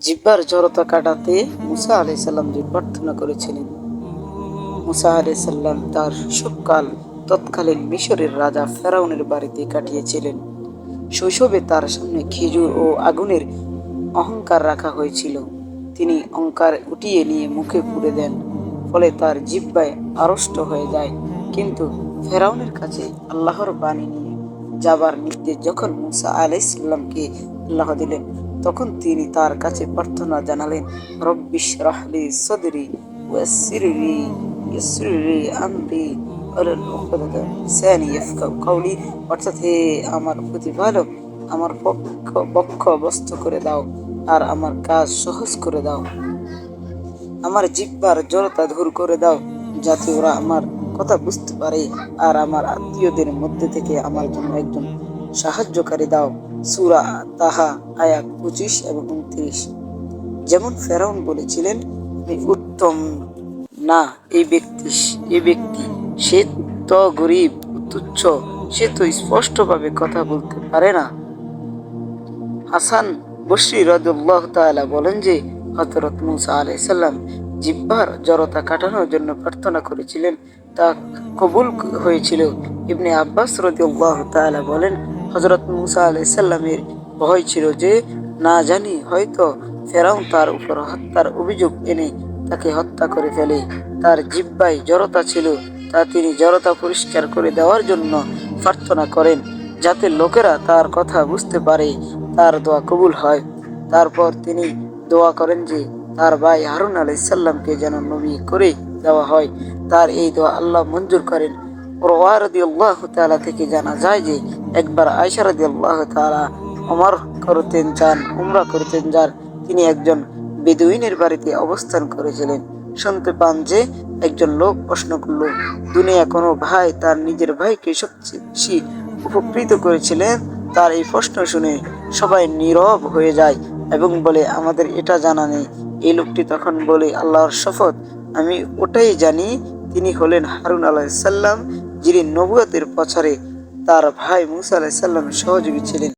জিব্বার জড়তা কাটাতে মুসা আলাইসাল্লাম যে প্রার্থনা করেছিলেন। মুসা আলাইসাল্লাম তার শৈশবকাল তৎকালীন মিশরের রাজা ফেরাউনের বাড়িতে কাটিয়েছিলেন। শৈশবে তার সামনে খেজুর ও আগুনের অহংকার রাখা হয়েছিল। তিনি অহংকার উঠিয়ে নিয়ে মুখে পুড়ে দেন, ফলে তার জিব্বায় আড়ষ্ট হয়ে যায়। কিন্তু ফেরাউনের কাছে আল্লাহর বাণী নিয়ে যাবার নির্দেশ যখন মুসা আলাইসাল্লামকে আল্লাহ দিলেন তখন তিনি তার কাছে প্রার্থনা জানালেন রব্বিশ রাহলি সদরি ওয়াসিরলি ইয়াসরিলি আমরি কাওলি। অর্থাৎ হে আমার প্রতিপালক, আমার পক্ষ বক্ষ বস্ত করে দাও আর আমার কাজ সহজ করে দাও। আমার জিব্বার জড়তা দূর করে দাও যাতে ওরা আমার কথা বুঝতে পারে আর আমার আত্মীয়দের মধ্যে থেকে আমার জন্য একজন সাহায্যকারী দাও। সুরা তাহা আয়াত পঁচিশ এবং উনত্রিশ। যেমন ফেরাউন বলেছিলেন, আমি উত্তম না, এই ব্যক্তি এই ব্যক্তি সে তো গরিব, তুচ্ছ, সে তো স্পষ্টভাবে কথা বলতে পারে না। হাসান বসরি রদুল্লাহ তাআলা বলেন যে হজরত মুসা আলাইসাল্লাম জিব্বার জড়তা কাটানোর জন্য প্রার্থনা করেছিলেন। তা কবুল হয়েছিল। ইবনে আব্বাস রদিউল্লাহ তাআলা বলেন হজরত মুসা আলাইসাল্লামের ভয় ছিল যে, না জানি হয়তো ফেরাউন তার উপর হত্যার অভিযোগ এনে তাকে হত্যা করে ফেলে। তার জিব্বায় জড়তা ছিল, তা তিনি জড়তা পরিষ্কার করে দেওয়ার জন্য প্রার্থনা করেন, যাতে লোকেরা তার কথা বুঝতে পারে, তার দোয়া কবুল হয়। তারপর তিনি দোয়া করেন যে, তার ভাই হারুন আলাইসাল্লামকে যেন নবী করে দেওয়া হয়। তার এই দোয়া আল্লাহ মঞ্জুর করেন। থেকে জানা যায় যে একবার আয়সা রাদিয়াল্লাহ তাআলা ওমর করতেন যান, উমরা করতেন যান, তিনি একজন বেদুইনের বাড়িতে অবস্থান করেছিলেন। শুনতে পান যে একজন লোক প্রশ্ন করল, দুনিয়া কোনো ভাই তার নিজের ভাইকে সবচেয়ে বেশি উপকৃত করেছিলেন? তার এই প্রশ্ন শুনে সবাই নীরব হয়ে যায় এবং বলে, আমাদের এটা জানা নেই। এই লোকটি তখন বলে, আল্লাহর শপথ, আমি ওটাই জানি। তিনি হলেন হারুন আলাইসাল্লাম যিনি নবুয়াতের পছরে তার ভাই মুসা আলাইসাল্লামের সহযোগী ছিলেন।